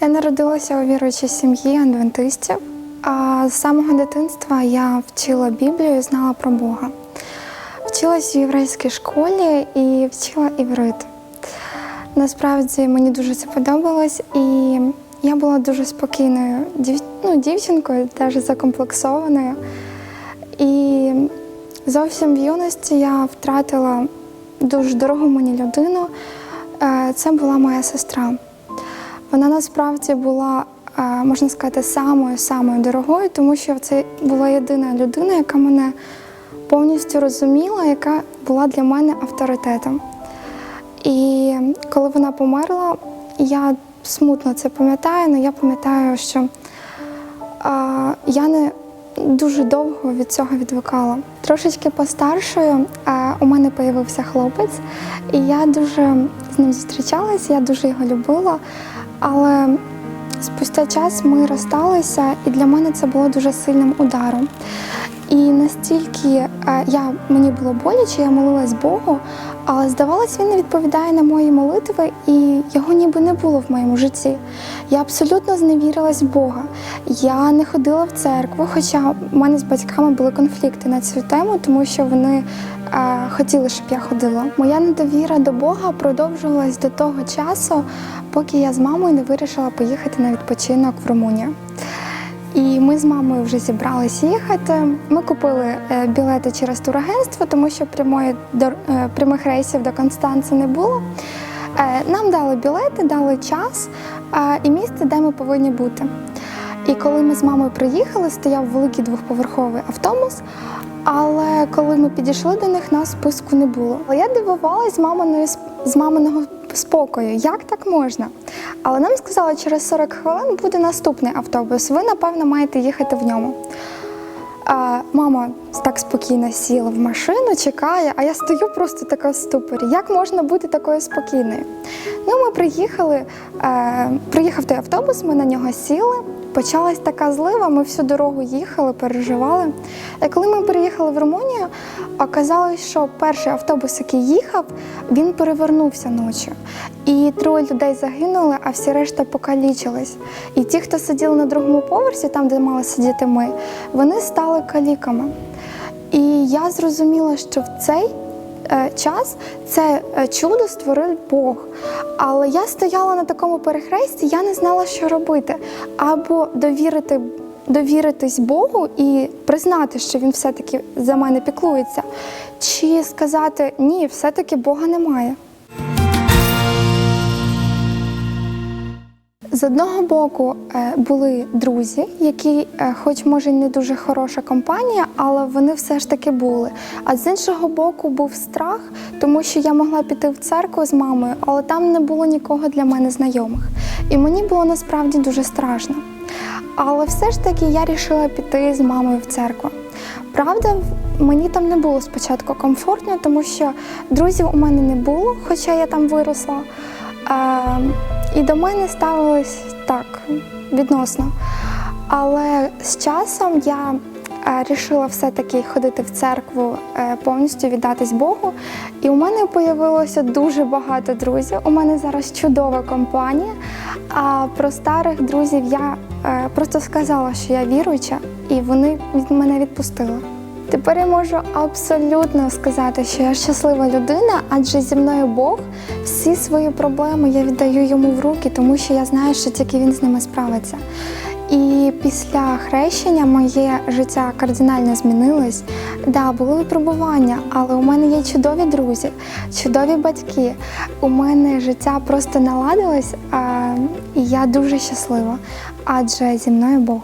народилася у віруючій сім'ї адвентистів. А з самого дитинства я вчила Біблію і знала про Бога. Вчилась у єврейській школі і вчила іврит. Насправді мені дуже це подобалось, і я була дуже спокійною дів... ну, дівчинкою, теж закомплексованою. І зовсім в юності я втратила дуже дорогу мені людину. Е, Це була моя сестра. Вона насправді була, е, можна сказати, самою самою дорогою, тому що це була єдина людина, яка мене повністю розуміла, яка була для мене авторитетом. І коли вона померла, я смутно це пам'ятаю, але я пам'ятаю, що а, я не дуже довго від цього відвикала. Трошечки постаршою а, у мене з'явився хлопець, і я дуже з ним зустрічалася, я дуже його любила. Але спустя час ми розсталися, і для мене це було дуже сильним ударом. І настільки е, я, мені було боляче, я молилась Богу, але здавалось, він не відповідає на мої молитви, і його ніби не було в моєму житті. Я абсолютно зневірилась в Бога. Я не ходила в церкву, хоча в мене з батьками були конфлікти на цю тему, тому що вони е, хотіли, щоб я ходила. Моя недовіра до Бога продовжувалась до того часу, поки я з мамою не вирішила поїхати на відпочинок в Румунію. І ми з мамою вже зібрались їхати. Ми купили е, білети через турагентство, тому що прямої е, прямих рейсів до Констанци не було. Е, Нам дали білети, дали час і місце, де ми повинні бути. І коли ми з мамою приїхали, стояв великий двохповерховий автобус. Але коли ми підійшли до них, нас списку не було. Я дивувалась з маминої з маминого спокою, як так можна. Але нам сказали, через 40 хвилин буде наступний автобус. Ви, напевно, маєте їхати в ньому. А, мама так спокійно сіла в машину, чекає, а я стою просто така в ступорі. Як можна бути такою спокійною? Ну, ми приїхали, е, приїхав той автобус, ми на нього сіли. Почалась така злива, ми всю дорогу їхали, переживали. І коли ми переїхали в Румунію, оказалось, що перший автобус, який їхав, він перевернувся ночі. І троє людей загинули, а всі решта покалічились. І ті, хто сиділи на другому поверсі, там, де мали сидіти ми, вони стали каліками. І я зрозуміла, що в цей е, час це е, чудо створив Бог. Але я стояла на такому перехресті, я не знала, що робити. Або довірити, довіритись Богу і признати, що він все-таки за мене піклується, чи сказати ні, все-таки Бога немає. З одного боку е, були друзі, які, е, хоч може не дуже хороша компанія, але вони все ж таки були. А з іншого боку був страх, тому що я могла піти в церкву з мамою, але там не було нікого для мене знайомих. І мені було насправді дуже страшно. Але все ж таки я вирішила піти з мамою в церкву. Правда, мені там не було спочатку комфортно, тому що друзів у мене не було, хоча я там виросла. Е, і до мене ставились так відносно. Але з часом я вирішила все-таки ходити в церкву, е, повністю віддатись Богу. І у мене з'явилося дуже багато друзів. У мене зараз чудова компанія. А про старих друзів я е, просто сказала, що я віруюча, і вони від мене відпустили. Тепер я можу абсолютно сказати, що я щаслива людина, адже зі мною Бог всі свої проблеми я віддаю йому в руки, тому що я знаю, що тільки він з ними справиться. І після хрещення моє життя кардинально змінилось. Да, були випробування, але у мене є чудові друзі, чудові батьки. У мене життя просто наладилось, і я дуже щаслива, адже зі мною Бог.